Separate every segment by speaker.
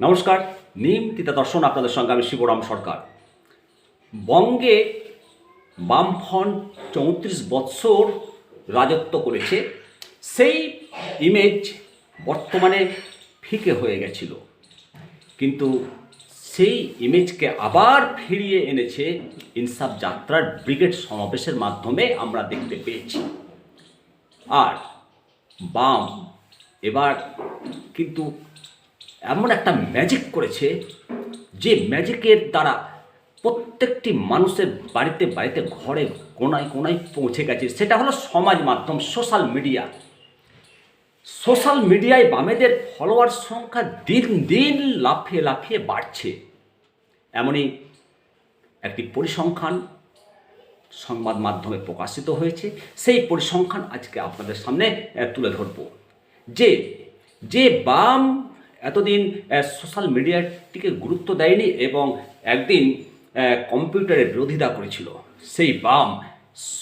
Speaker 1: নমস্কার, নিম তিতা দর্শন আপনাদের সঙ্গে আমি শিবরাম সরকার। বঙ্গে বামফ্রন্ট চৌত্রিশ বৎসর রাজত্ব করেছে, সেই ইমেজ বর্তমানে ফিকে হয়ে গেছিল। কিন্তু সেই ইমেজকে আবার ফিরিয়ে এনেছে ইনসাফ যাত্রার ব্রিগেড সমাবেশের মাধ্যমে আমরা দেখতে পেয়েছি। আর বাম এবার কিন্তু এমন একটা ম্যাজিক করেছে যে ম্যাজিকের দ্বারা প্রত্যেকটি মানুষের বাড়িতে বাড়িতে ঘরে কোনায় কোনায় পৌঁছে গেছে। সেটা হলো সমাজ মাধ্যম সোশ্যাল মিডিয়া সোশ্যাল মিডিয়ায় বামেদের ফলোয়ার সংখ্যা দিন দিন লাফিয়ে লাফিয়ে বাড়ছে। এমনই একটি পরিসংখ্যান সংবাদ মাধ্যমে প্রকাশিত হয়েছে। সেই পরিসংখ্যান আজকে আপনাদের সামনে তুলে ধরব। যে যে বাম এতদিন সোশ্যাল মিডিয়াটিকে গুরুত্ব দেয়নি এবং একদিন কম্পিউটারের বিরোধিতা করেছিল। সেই বাম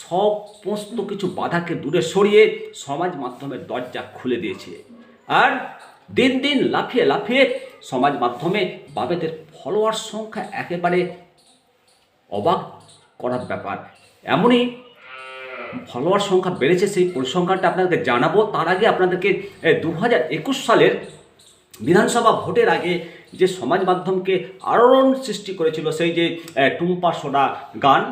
Speaker 1: সমস্ত কিছু বাধাকে দূরে সরিয়ে সমাজ মাধ্যমের দরজা খুলে দিয়েছে। আর দিন দিন লাফিয়ে লাফিয়ে সমাজ মাধ্যমে বাবেদের ফলোয়ার সংখ্যা একেবারে অবাক করার ব্যাপার। এমনই ফলোয়ার সংখ্যা বেড়েছে সেই পরিসংখ্যানটা আপনাদেরকে জানাব। তার আগে আপনাদেরকে দু হাজার একুশ সালের বিধানসভা ভোটের আগে যে সমাজ মাধ্যমকে আলোড়ন সৃষ্টি করেছিল, সেই যে টুম্পা সোডা গান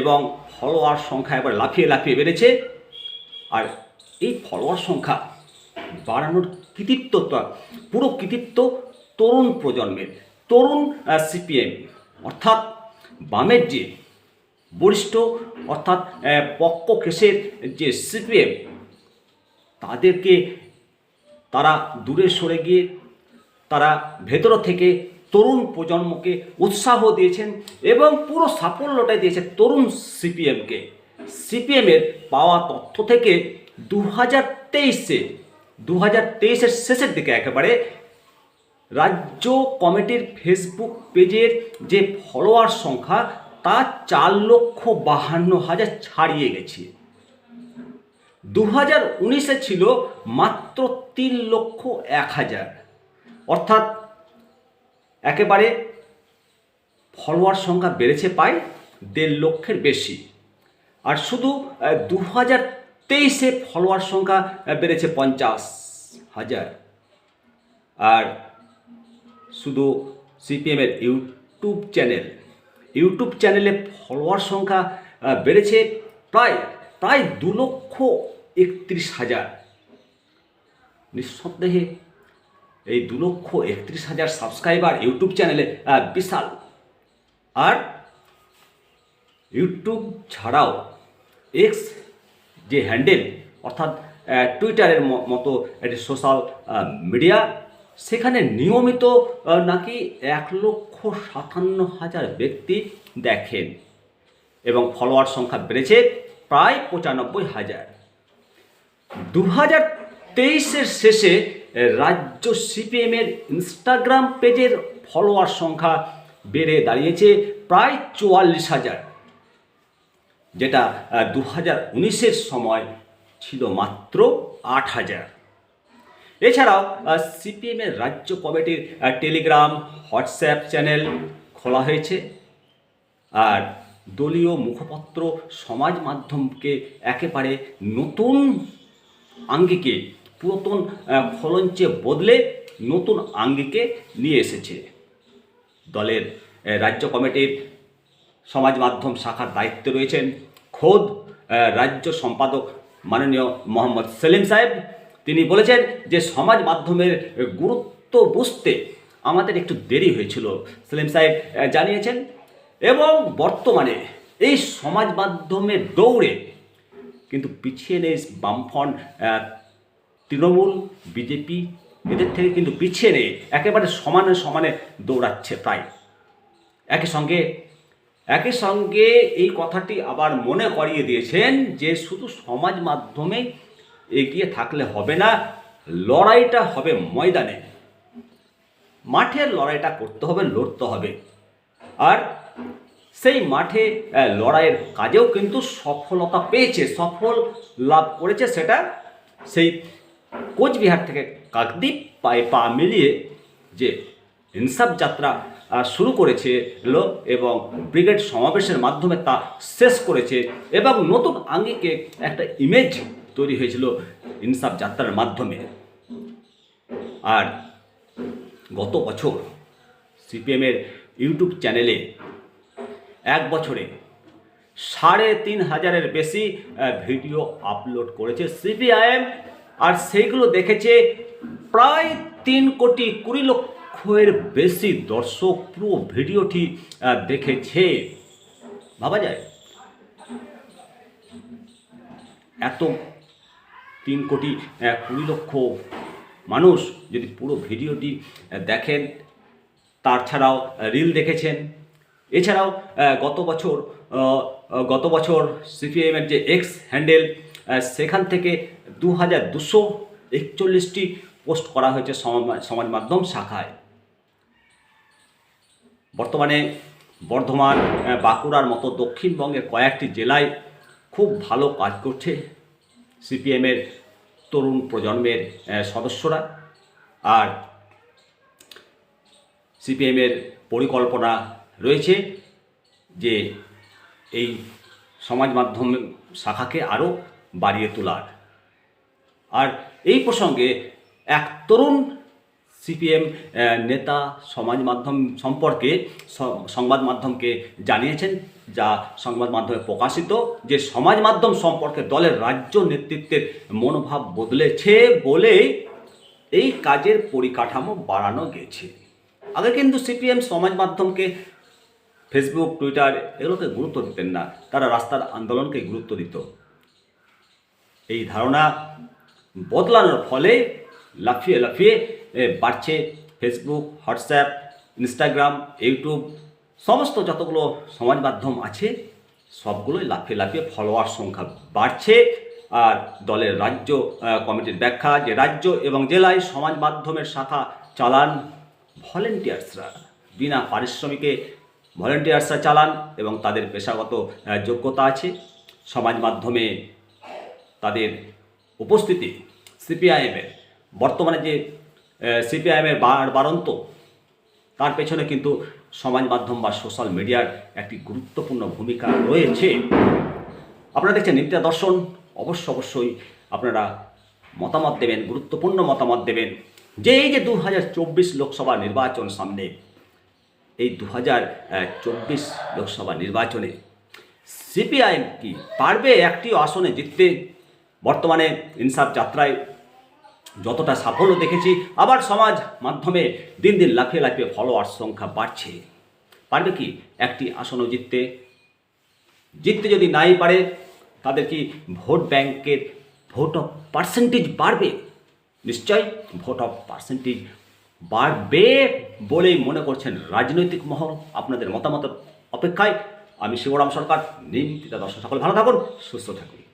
Speaker 1: এবং ফলোয়ার সংখ্যা এবার লাফিয়ে লাফিয়ে বেড়েছে। আর এই ফলোয়ার সংখ্যা বাড়ানোর কৃতিত্বটা পুরো কৃতিত্ব তরুণ প্রজন্মের, তরুণ সিপিএম। অর্থাৎ বামের যে বরিষ্ঠ, অর্থাৎ পক্ষ কেসের যে সিপিএম, তাদেরকে তারা দূরে সরে গিয়ে তারা ভেতর থেকে তরুণ প্রজন্মকে উৎসাহ দিয়েছেন এবং পুরো সাফল্যটাই দিয়েছে তরুণ সিপিএমকে। সিপিএমের পাওয়া তথ্য থেকে দু হাজার তেইশে দু হাজার তেইশের শেষের দিকে একেবারে রাজ্য কমিটির ফেসবুক পেজের যে ফলোয়ার সংখ্যা, তা চার লক্ষ বাহান্ন হাজার ছাড়িয়ে গেছে। দু হাজার উনিশে ছিল মাত্র তিন লক্ষ এক হাজার। অর্থাৎ একেবারে ফলোয়ার সংখ্যা বেড়েছে প্রায় দেড় লক্ষের বেশি। আর শুধু দু হাজার তেইশে ফলোয়ার সংখ্যা বেড়েছে পঞ্চাশ হাজার। আর শুধু সিপিএমের ইউটিউব চ্যানেল। ইউটিউব চ্যানেলে ফলোয়ার সংখ্যা বেড়েছে প্রায় প্রায় দু লক্ষ একত্রিশ হাজার। নিঃসন্দেহে এই দু লক্ষ একত্রিশ হাজার সাবস্ক্রাইবার ইউটিউব চ্যানেলে বিশাল। আর ইউটিউব ছাড়াও এক্স যে হ্যান্ডেল অর্থাৎ টুইটারের মতো একটি সোশ্যাল মিডিয়া সেখানে নিয়মিত নাকি এক লক্ষ সাতান্ন হাজার ব্যক্তি দেখেন। এবং ফলোয়ার সংখ্যা বেড়েছে। প্রায় পঁচানব্বই হাজার। দু হাজার তেইশের শেষে রাজ্য সিপিএমের ইনস্টাগ্রাম পেজের ফলোয়ার সংখ্যা বেড়ে দাঁড়িয়েছে প্রায় চুয়াল্লিশ হাজার, যেটা দু হাজার উনিশের সময় ছিল মাত্র আট হাজার। এছাড়াও সিপিএমের রাজ্য কমিটির টেলিগ্রাম, হোয়াটসঅ্যাপ চ্যানেল খোলা হয়েছে। আর দলীয় মুখপত্র সমাজ মাধ্যমকে একেবারে নতুন আঙ্গিকে, পুরাতন ফলঞ্চে বদলে নতুন আঙ্গিকে নিয়ে এসেছে। দলের রাজ্য কমিটির সমাজ মাধ্যম শাখার দায়িত্বে রয়েছেন খোদ রাজ্য সম্পাদক মাননীয় মোহাম্মদ সেলিম সাহেব। তিনি বলেছেন যে সমাজ মাধ্যমের গুরুত্ব বুঝতে আমাদের একটু দেরি হয়েছিল। সেলিম সাহেব জানিয়েছেন এবং বর্তমানে এই সমাজ মাধ্যমে দৌড়ে কিন্তু পিছিয়ে নেই বামফ্রন্ট তৃণমূল, বিজেপি, এদের থেকে কিন্তু পিছিয়ে নেই। একেবারে সমানে সমানে দৌড়াচ্ছে প্রায়। একই সঙ্গে একই সঙ্গে এই কথাটি আবার মনে করিয়ে দিয়েছেন যে শুধু সমাজ মাধ্যমে এগিয়ে থাকলে হবে না, লড়াইটা হবে ময়দানে। মাঠের লড়াইটা করতে হবে, লড়তে হবে। আর সেই মাঠে লড়াইয়ের কাজেও কিন্তু সফলতা পেয়েছে, সফল লাভ করেছে সেটা সেই কোচবিহার থেকে কাকদ্বীপ পায়ে পা মিলিয়ে যে ইনসাফ যাত্রা শুরু করেছে এবং ব্রিগেড সমাবেশের মাধ্যমে তা শেষ করেছে এবং নতুন আঙ্গিকে একটা ইমেজ তৈরি হয়েছিল ইনসাফ যাত্রার মাধ্যমে। আর গত বছর সিপিএমের ইউটিউব চ্যানেলে এক বছরে সাড়ে তিন হাজারের বেশি ভিডিও আপলোড করেছে সিপিআইএম আর সেইগুলো দেখেছে প্রায় তিন কোটি কুড়ি লক্ষের বেশি দর্শক পুরো ভিডিওটি দেখেছে। ভাবা যায়? এত তিন কোটি কুড়ি লক্ষ মানুষ যদি পুরো ভিডিওটি দেখেন তার ছাড়াও রিল দেখেছেন। এছাড়াও গত বছর গত বছর সিপিএমের যে এক্স হ্যান্ডেল সেখান থেকে দু হাজার দুশো একচল্লিশটি পোস্ট করা হয়েছে সমাজ মাধ্যম শাখায়। বর্তমানে বর্ধমান বাঁকুড়ার মতো দক্ষিণবঙ্গের কয়েকটি জেলায় খুব ভালো কাজ করছে সিপিএমের তরুণ প্রজন্মের সদস্যরা। আর সিপিএমের পরিকল্পনা রয়েছে যে এই সমাজ মাধ্যম শাখাকে আরও বাড়িয়ে তোলার। আর এই প্রসঙ্গে এক তরুণ সিপিএম নেতা সমাজ মাধ্যম সম্পর্কে সংবাদ মাধ্যমকে জানিয়েছেন, যা সংবাদ মাধ্যমে প্রকাশিত যে সমাজ মাধ্যম সম্পর্কে দলের রাজ্য নেতৃত্বের মনোভাব বদলেছে বলে এই কাজের পরিকাঠামো বাড়ানো গেছে। আগে কিন্তু সিপিএম সমাজ মাধ্যমকে ফেসবুক, টুইটার এগুলোকে গুরুত্ব দিতেন না। তারা রাস্তার আন্দোলনকে গুরুত্ব দিত। এই ধারণা বদলানোর ফলে লাফিয়ে লাফিয়ে বাড়ছে ফেসবুক, হোয়াটসঅ্যাপ, ইনস্টাগ্রাম, ইউটিউব, সমস্ত যতগুলো সমাজ মাধ্যম আছে, সবগুলোই লাফিয়ে লাফিয়ে ফলোয়ার সংখ্যা বাড়ছে। আর দলের রাজ্য কমিটির ব্যাখ্যা যে রাজ্য এবং জেলায় সমাজ মাধ্যমের শাখা চালান ভলেন্টিয়ার্সরা বিনা পারিশ্রমিকে ভলেন্টিয়ার্সরা চালান এবং তাদের পেশাগত যোগ্যতা আছে। সমাজ মাধ্যমে তাদের উপস্থিতি সিপিআইএমের, বর্তমানে যে সিপিআইএমের বাড়ন্ত, তার পেছনে কিন্তু সমাজ মাধ্যম বা সোশ্যাল মিডিয়ার একটি গুরুত্বপূর্ণ ভূমিকা রয়েছে। আপনারা দেখছেন নিত্যা দর্শন। অবশ্য অবশ্যই আপনারা মতামত দেবেন, গুরুত্বপূর্ণ মতামত দেবেন। যে এই যে দু হাজার চব্বিশ লোকসভা নির্বাচন সামনে, এই দু হাজার চব্বিশ লোকসভা নির্বাচনে সিপিআইএম কি পারবে একটি আসনে জিততে? বর্তমানে ইনসাফ যাত্রায় যতটা সাফল্য দেখেছি, আবার সমাজ মাধ্যমে দিন দিন লাফিয়ে লাফিয়ে ফলোয়ার সংখ্যা বাড়ছে। পারবে কি একটি আসনও জিততে? জিততে যদি নাই পারে, তাদের কি ভোট ব্যাংকের ভোট অফ পার্সেন্টেজ বাড়বে? নিশ্চয় ভোট অফ পার্সেন্টেজ বাড়বে বলেই মনে করছেন রাজনৈতিক মহল। আপনাদের মতামত অপেক্ষায়, আমি শিবরাম সরকার নিয়মিত দর্শক সকল ভালো থাকুন, সুস্থ থাকুন।